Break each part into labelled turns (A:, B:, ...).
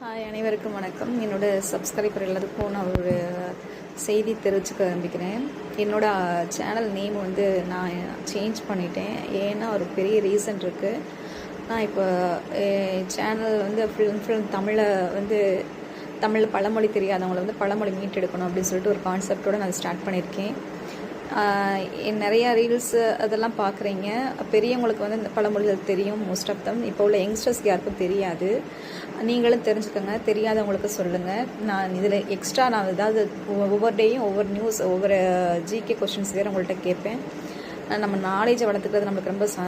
A: Hi அனைவருக்கும் வணக்கம். என்னோட சப்ஸ்கிரைபர் எல்லாருக்கும் நான் ஒரு செய்தி தெரிவிச்சுக்க ஆரம்பிக்கிறேன் என்னோட சேனல் நேம் வந்து நான் சேஞ்ச் பண்ணிட்டேன். ஏன்னா ஒரு பெரிய ரீசன் இருக்குது நான் இப்போ சேனல் வந்து ஃபுல் அண்ட் ஃபுல் தமிழை வந்து தமிழ் பழமொழி தெரியாதவங்களை வந்து பழமொழி மீட்டெடுக்கணும் அப்படின்னு சொல்லிட்டு ஒரு கான்செப்டோடு நான் ஸ்டார்ட் பண்ணியிருக்கேன். நிறையா ரீல்ஸு அதெல்லாம் பார்க்குறீங்க. பெரியவங்களுக்கு வந்து இந்த பழமொழிகள் தெரியும் மோஸ்ட் ஆஃப் தம் இப்போ உள்ள யங்ஸ்டர்ஸ்க்கு யாருக்கும் தெரியாது. நீங்களும் தெரிஞ்சுக்கோங்க தெரியாதவங்களுக்கு சொல்லுங்கள் நான் இதில் எக்ஸ்ட்ரா நான் ஏதாவது ஒவ்வொரு டேயும் ஒவ்வொரு நியூஸ் ஒவ்வொரு ஜிகே கொஷின்ஸ் வேறு உங்கள்கிட்ட கேட்பேன். நம்ம நாலேஜை வளர்த்துக்கிறது நம்மளுக்கு ரொம்ப ச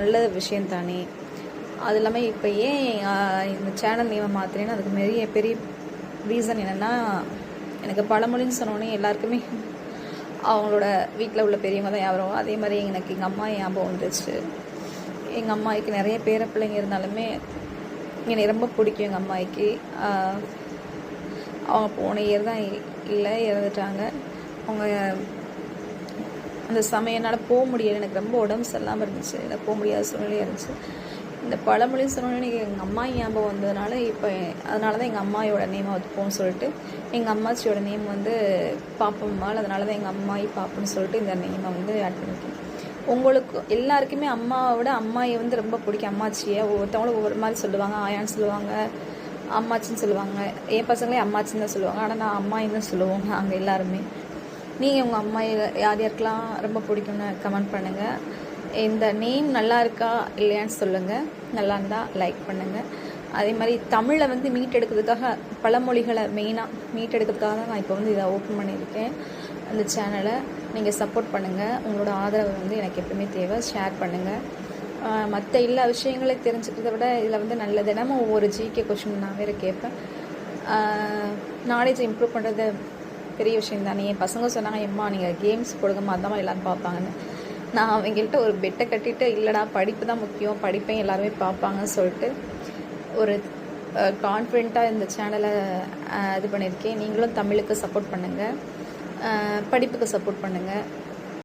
A: நல்ல விஷயம் தானே. அது இல்லாமல் இப்போ ஏன் இந்த சேனல் நேமை மாற்றுறேன்னு அதுக்கு பெரிய பெரிய ரீசன் என்னென்னா எனக்கு பழமொழின்னு சொன்னோன்னே எல்லாருக்குமே அவங்களோட வீட்டில் உள்ள பெரியவங்க தான் ஞாபகம் அதே மாதிரி எனக்கு எங்கள் அம்மா ஞாபகம் வந்துச்சு எங்கள் அம்மாய்க்கு நிறைய பேர பிள்ளைங்க இருந்தாலுமே எனக்கு ரொம்ப பிடிக்கும் எங்கள் அம்மாய்க்கு அவங்க போன இயர் தான் இல்லை இறந்துட்டாங்க. அவங்க அந்த சமயம் என்னால் போக முடியல. எனக்கு ரொம்ப உடம்பு சரியில்லாமல் இருந்துச்சு. என்னால் போக முடியாத சூழ்நிலையாக இருந்துச்சு. இந்த பழமொழி சொன்னோன்னே எங்கள் அம்மா ஞாபகம் வந்ததுனால இப்போ அதனால தான் எங்கள் அம்மாயோட நேமை வைப்போம்னு சொல்லிட்டு எங்கள் அம்மாச்சியோட நேம் வந்து பாப்பம்மாள் அதனால தான் எங்கள் அம்மாயி பாப்புன்னு சொல்லிட்டு இந்த நேமை வந்து ஆட் பண்ணியிருக்கேன் உங்களுக்கு எல்லாருக்குமே அம்மாவை விட அம்மாயை வந்து ரொம்ப பிடிக்கும். அம்மாச்சியை ஒவ்வொருத்தவங்களும் ஒவ்வொரு மாதிரி சொல்லுவாங்க. ஆயான்னு சொல்லுவாங்க. அம்மாச்சின்னு சொல்லுவாங்க. என் பசங்களே அம்மாச்சின்னு தான் சொல்லுவாங்க. ஆனால் நான் அம்மாயின்னு தான் சொல்லுவோம். நாங்கள் எல்லாருமே. நீங்கள் உங்கள் அம்மா யார் யாருக்கெல்லாம் ரொம்ப பிடிக்கும்னு கமெண்ட் பண்ணுங்கள் இந்த நேம் நல்லா இருக்கா இல்லையான்னு சொல்லுங்கள் நல்லா இருந்தால் லைக் பண்ணுங்கள் அதே மாதிரி தமிழை வந்து மீட் எடுக்கிறதுக்காக பழமொழிகளை மெயினாக மீட் எடுக்கிறதுக்காக தான் நான் இப்போ வந்து இதை ஓப்பன் பண்ணியிருக்கேன். அந்த சேனலை நீங்கள் சப்போர்ட் பண்ணுங்கள் உங்களோட ஆதரவு வந்து எனக்கு எப்பவுமே தேவை. ஷேர் பண்ணுங்கள் மற்ற எல்லா விஷயங்களையும் தெரிஞ்சுக்கிறத விட இதில் வந்து நல்ல தினமும் ஒவ்வொரு ஜிகே கொஷின் நான் வேறு கேட்பேன். நாலேஜ் இம்ப்ரூவ் பண்ணுறது பெரிய விஷயம் தானே. என் பசங்க சொன்னாங்க எம்மா நீங்கள் கேம்ஸ் கொடுங்கம்மா அதான் எல்லாரும் பார்ப்பாங்கன்னு. நான் அவங்கள்ட்ட ஒரு பெட்டை கட்டிட்டு இல்லைடா படிப்பு தான் முக்கியம் படிப்பையும் எல்லாருமே பார்ப்பாங்கன்னு சொல்லிட்டு ஒரு கான்ஃபிடெண்ட்டாக இந்த சேனலை இது பண்ணியிருக்கேன். நீங்களும் தமிழுக்கு சப்போர்ட் பண்ணுங்கள் படிப்புக்கு சப்போர்ட் பண்ணுங்கள்